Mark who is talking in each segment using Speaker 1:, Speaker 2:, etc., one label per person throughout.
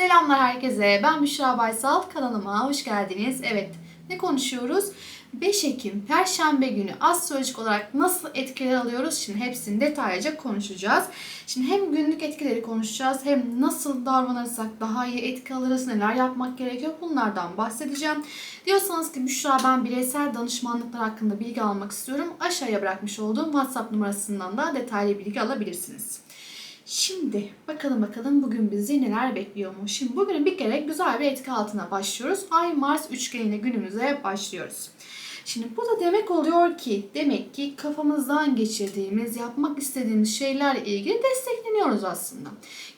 Speaker 1: Selamlar herkese. Ben Büşra Baysal. Kanalıma hoş geldiniz. Evet, ne konuşuyoruz? 5 Ekim Perşembe günü astrolojik olarak nasıl etkiler alıyoruz? Şimdi hepsini detaylıca konuşacağız. Şimdi hem günlük etkileri konuşacağız hem nasıl davranırsak daha iyi etki alırız, neler yapmak gerekiyor bunlardan bahsedeceğim. Diyorsanız ki Büşra ben bireysel danışmanlıklar hakkında bilgi almak istiyorum. Aşağıya bırakmış olduğum WhatsApp numarasından da detaylı bilgi alabilirsiniz. Şimdi bakalım bakalım bugün bizi neler bekliyor mu? Şimdi bugün bir kere güzel bir etki altına başlıyoruz. Ay Mars üçgeniyle günümüze başlıyoruz. Şimdi bu da demek oluyor ki demek ki kafamızdan geçirdiğimiz, yapmak istediğimiz şeylerle ilgili destekleniyoruz aslında.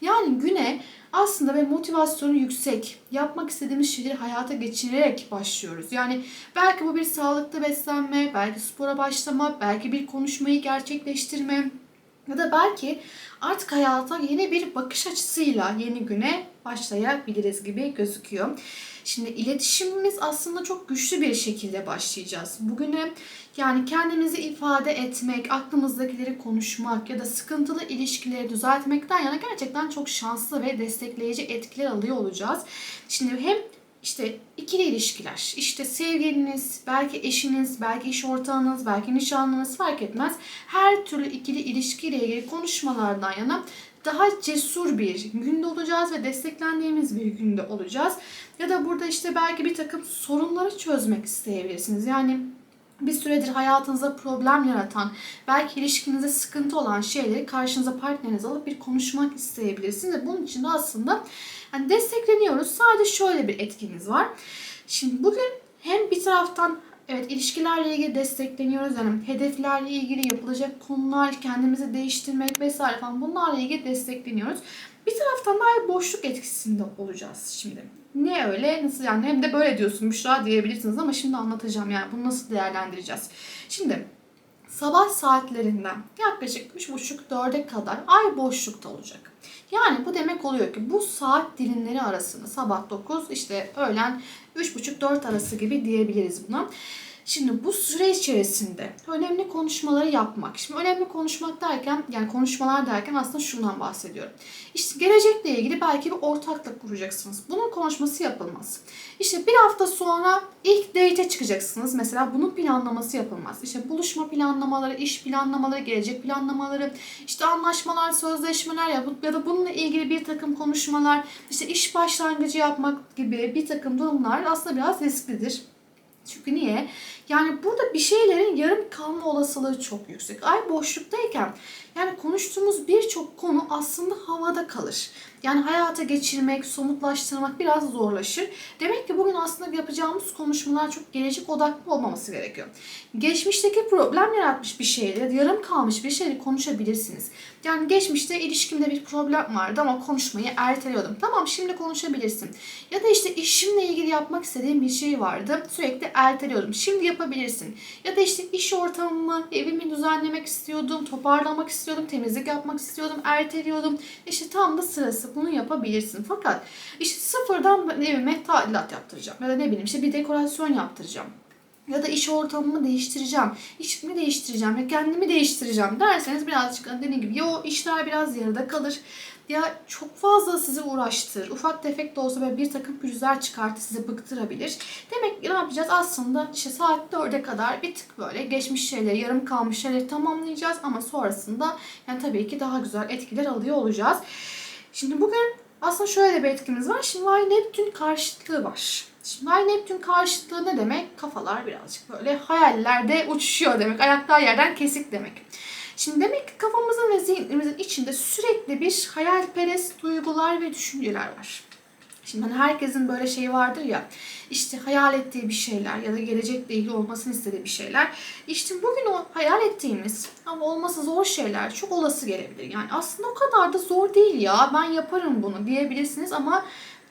Speaker 1: Yani güne aslında ve motivasyonu yüksek, yapmak istediğimiz şeyleri hayata geçirerek başlıyoruz. Yani belki bu bir sağlıklı beslenme, belki spora başlama, belki bir konuşmayı gerçekleştirme, ya da belki artık hayata yeni bir bakış açısıyla yeni güne başlayabiliriz gibi gözüküyor. Şimdi iletişimimiz aslında çok güçlü bir şekilde başlayacağız. Bugüne yani kendimizi ifade etmek, aklımızdakileri konuşmak ya da sıkıntılı ilişkileri düzeltmekten yana gerçekten çok şanslı ve destekleyici etkiler alıyor olacağız. Şimdi hem işte ikili ilişkiler, işte sevgiliniz, belki eşiniz, belki iş ortağınız, belki nişanlınız fark etmez. Her türlü ikili ilişkiyle ilgili konuşmalardan yana daha cesur bir günde olacağız ve desteklendiğimiz bir günde olacağız. Ya da burada işte belki bir takım sorunları çözmek isteyebilirsiniz. Yani bir süredir hayatınıza problem yaratan, belki ilişkinizde sıkıntı olan şeyleri karşınıza partneriniz alıp bir konuşmak isteyebilirsiniz. Ve bunun için de aslında yani destekleniyoruz. Sadece şöyle bir etkimiz var. Şimdi bugün hem bir taraftan evet ilişkilerle ilgili destekleniyoruz. Yani hedeflerle ilgili yapılacak konular, kendimizi değiştirmek vesaire falan bunlarla ilgili destekleniyoruz. Bir taraftan da boşluk etkisinde olacağız şimdi. Ne öyle nasıl yani hem de böyle diyorsun Büşra diyebilirsiniz ama şimdi anlatacağım yani bunu nasıl değerlendireceğiz. Şimdi sabah saatlerinden yaklaşık 3.30-4'e kadar ay boşlukta olacak. Yani bu demek oluyor ki bu saat dilimleri arasında sabah 9 işte öğlen 3.30-4 arası gibi diyebiliriz buna. Şimdi bu süre içerisinde önemli konuşmaları yapmak. Şimdi önemli konuşmak derken yani konuşmalar derken aslında şundan bahsediyorum. İşte gelecekle ilgili belki bir ortaklık kuracaksınız. Bunun konuşması yapılmaz. İşte bir hafta sonra ilk date'e çıkacaksınız. Mesela bunun planlaması yapılmaz. İşte buluşma planlamaları, iş planlamaları, gelecek planlamaları, işte anlaşmalar, sözleşmeler ya, da bununla ilgili bir takım konuşmalar, işte iş başlangıcı yapmak gibi bir takım durumlar aslında biraz risklidir. Çünkü niye? Yani burada bir şeylerin yarım kalma olasılığı çok yüksek. Ay boşluktayken yani konuştuğumuz birçok konu aslında havada kalır. Yani hayata geçirmek, somutlaştırmak biraz zorlaşır. Demek ki bugün aslında yapacağımız konuşmalar çok gelecek odaklı olmaması gerekiyor. Geçmişteki problem yaratmış bir şeyleri, yarım kalmış bir şeyleri konuşabilirsiniz. Yani geçmişte ilişkimde bir problem vardı ama konuşmayı erteliyordum. Tamam şimdi konuşabilirsin. Ya da işte işimle ilgili yapmak istediğim bir şey vardı. Sürekli erteliyordum. Şimdi yapabilirsin. Ya da işte iş ortamımı, evimi düzenlemek istiyordum, toparlamak istiyordum, temizlik yapmak istiyordum, erteliyordum. İşte tam da sırası bunu yapabilirsin. Fakat işte sıfırdan evime tadilat yaptıracağım. Ya da ne bileyim işte bir dekorasyon yaptıracağım ya da iş ortamımı değiştireceğim, işimi değiştireceğim ya kendimi değiştireceğim derseniz birazcık dediğim gibi ya o işler biraz yarıda kalır ya çok fazla sizi uğraştır. Ufak tefek de olsa böyle bir takım pürüzler çıkartır sizi bıktırabilir. Demek ki ne yapacağız? Aslında işte saat 4'e kadar bir tık böyle geçmiş şeyleri, yarım kalmış şeyleri tamamlayacağız ama sonrasında yani tabii ki daha güzel etkiler alıyor olacağız. Şimdi bugün aslında şöyle bir etkimiz var. Şimdi Ay Neptün karşıtlığı var. Şimdi Ay Neptün karşıtlığı ne demek? Kafalar birazcık böyle hayallerde uçuşuyor demek. Ayaklar yerden kesik demek. Şimdi demek ki kafamızın ve zihnimizin içinde sürekli bir hayalperest duygular ve düşünceler var. Şimdi hani herkesin böyle şeyi vardır ya işte hayal ettiği bir şeyler ya da gelecekle ilgili olmasını istediği bir şeyler. İşte bugün o hayal ettiğimiz ama olması zor şeyler çok olası gelebilir. Yani aslında o kadar da zor değil ya ben yaparım bunu diyebilirsiniz ama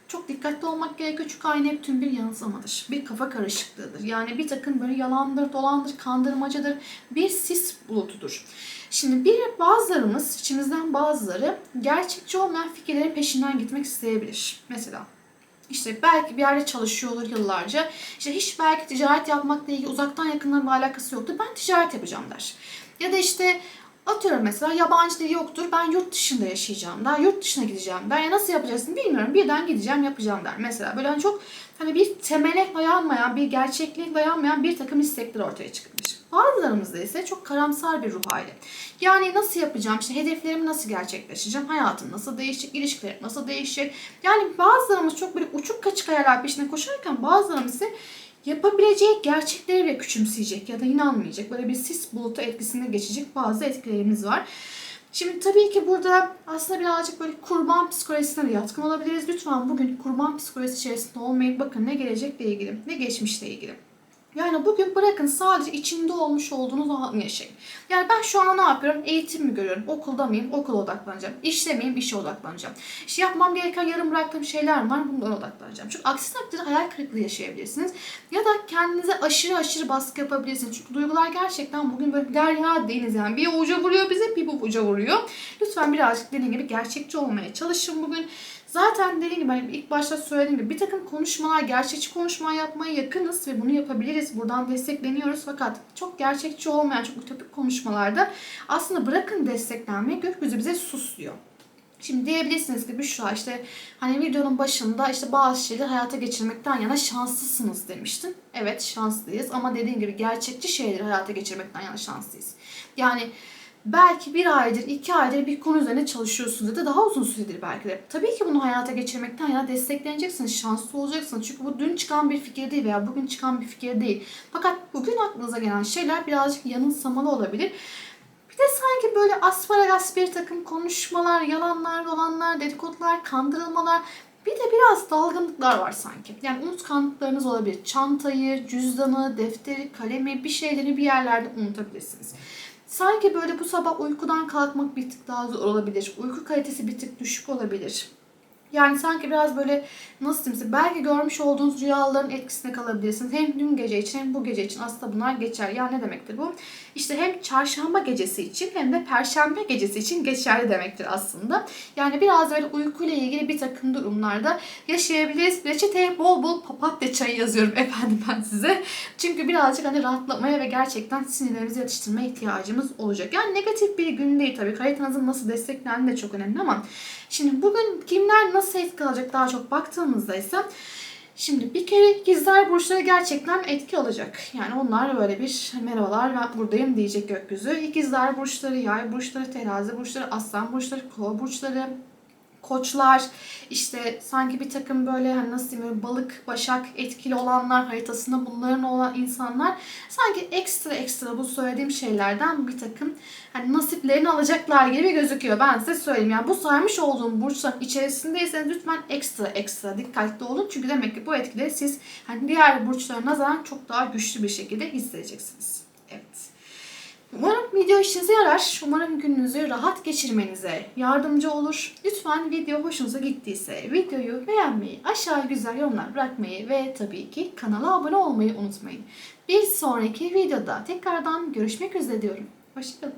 Speaker 1: çok dikkatli olmak gerekiyor çünkü ay Neptün bir yanılsamadır. Bir kafa karışıklığıdır. Yani bir takım böyle yalandır, dolandır, kandırmacadır. Bir sis bulutudur. Şimdi bir bazılarımız, içimizden bazıları gerçekçi olmayan fikirlerin peşinden gitmek isteyebilir. Mesela işte belki bir yerde çalışıyor olur yıllarca. İşte hiç belki ticaret yapmakla ilgili uzaktan yakından bir alakası yoktu. Ben ticaret yapacağım der. Ya da işte Atıyorum mesela yabancı dil yoktur. Ben yurt dışında yaşayacağım der. Yurt dışına gideceğim der. Ya nasıl yapacaksın bilmiyorum. Birden gideceğim yapacağım der. Mesela böyle hani çok hani bir temele dayanmayan, bir gerçekliğe dayanmayan bir takım istekler ortaya çıkmış. Bazılarımızda ise çok karamsar bir ruh hali. Yani nasıl yapacağım, işte hedeflerimi nasıl gerçekleştireceğim, hayatım nasıl değişecek, ilişkilerim nasıl değişecek. Yani bazılarımız çok böyle uçuk kaçık hayaller peşinde koşarken bazılarımız ise yapabileceği gerçekleri bile küçümseyecek ya da inanmayacak. Böyle bir sis bulutu etkisinde geçecek bazı etkilerimiz var. Şimdi tabii ki burada aslında birazcık böyle kurban psikolojisine de yatkın olabiliriz. Lütfen bugün kurban psikolojisi içerisinde olmayın. Bakın ne gelecekle ilgili, ne geçmişle ilgili. Yani bugün bırakın sadece içinde olmuş olduğunuz anı yaşayın. Yani ben şu an ne yapıyorum? Eğitim mi görüyorum? Okulda mıyım? Okula odaklanacağım. İşte miyim? İşe odaklanacağım. İşte yapmam gereken yarım bıraktığım şeyler var. Bunlara odaklanacağım. Çünkü aksi takdirde hayal kırıklığı yaşayabilirsiniz. Ya da kendinize aşırı aşırı baskı yapabilirsiniz. Çünkü duygular gerçekten bugün böyle derya deniz yani. Bir uca vuruyor bize bir bu uca vuruyor. Lütfen birazcık dediğim gibi gerçekçi olmaya çalışın bugün. Zaten dediğim gibi hani ilk başta söylediğim gibi bir takım konuşmalar, gerçekçi konuşma yapmaya yakınız ve bunu yapabiliriz. Buradan destekleniyoruz fakat çok gerçekçi olmayan, çok ütopik konuşmalarda aslında bırakın desteklenmeyi gökyüzü bize sus diyor. Şimdi diyebilirsiniz ki Büşra işte hani videonun başında işte bazı şeyleri hayata geçirmekten yana şanslısınız demiştin. Evet şanslıyız ama dediğim gibi gerçekçi şeyleri hayata geçirmekten yana şanslıyız. Yani belki bir aydır, iki aydır bir konu üzerine çalışıyorsunuz ya da daha uzun süredir belki de. Tabii ki bunu hayata geçirmekten yana destekleneceksiniz, şanslı olacaksınız. Çünkü bu dün çıkan bir fikir değil veya bugün çıkan bir fikir değil. Fakat bugün aklınıza gelen şeyler birazcık yanılsamalı olabilir. Bir de sanki böyle asparagas bir takım konuşmalar, yalanlar, dolanlar, dedikodular, kandırılmalar bir de biraz dalgınlıklar var sanki. Yani unutkanlıklarınız olabilir. Çantayı, cüzdanı, defteri, kalemi bir şeyleri bir yerlerde unutabilirsiniz. Sanki böyle bu sabah uykudan kalkmak bir tık daha zor olabilir. Uyku kalitesi bir tık düşük olabilir. Yani sanki biraz böyle nasıl diyeyim size belki görmüş olduğunuz rüyaların etkisinde kalabilirsiniz. Hem dün gece için hem bu gece için aslında bunlar geçer. Ya ne demektir bu? İşte hem çarşamba gecesi için hem de perşembe gecesi için geçerli demektir aslında. Yani biraz böyle uykuyla ilgili bir takım durumlarda yaşayabiliriz. Reçeteye bol bol papatya çayı yazıyorum efendim ben size. Çünkü birazcık hani rahatlamaya ve gerçekten sinirlerimizi yatıştırmaya ihtiyacımız olacak. Yani negatif bir gün değil tabii. Haritanızın nasıl desteklendiği de çok önemli ama şimdi bugün kimler nasıl etki alacak daha çok baktığımızda ise Şimdi bir kere ikizler burçları gerçekten etki alacak. Yani onlar böyle bir merhabalar ben buradayım diyecek gökyüzü. İkizler burçları, yay burçları, terazi burçları, aslan burçları, kova burçları, koçlar, işte sanki bir takım böyle hani nasıl diyeyim balık, başak etkili olanlar haritasında bunların olan insanlar sanki ekstra ekstra bu söylediğim şeylerden bir takım hani nasiplerini alacaklar gibi gözüküyor. Ben size söyleyeyim. Yani bu saymış olduğum burçların içerisindeyseniz lütfen ekstra ekstra dikkatli olun. Çünkü demek ki bu etkileri siz hani diğer burçlara nazaran çok daha güçlü bir şekilde hissedeceksiniz. Evet. Umarım video işinize yarar. Umarım gününüzü rahat geçirmenize yardımcı olur. Lütfen video hoşunuza gittiyse videoyu beğenmeyi, aşağı güzel yorumlar bırakmayı ve tabii ki kanala abone olmayı unutmayın. Bir sonraki videoda tekrardan görüşmek üzere diyorum. Hoşçakalın.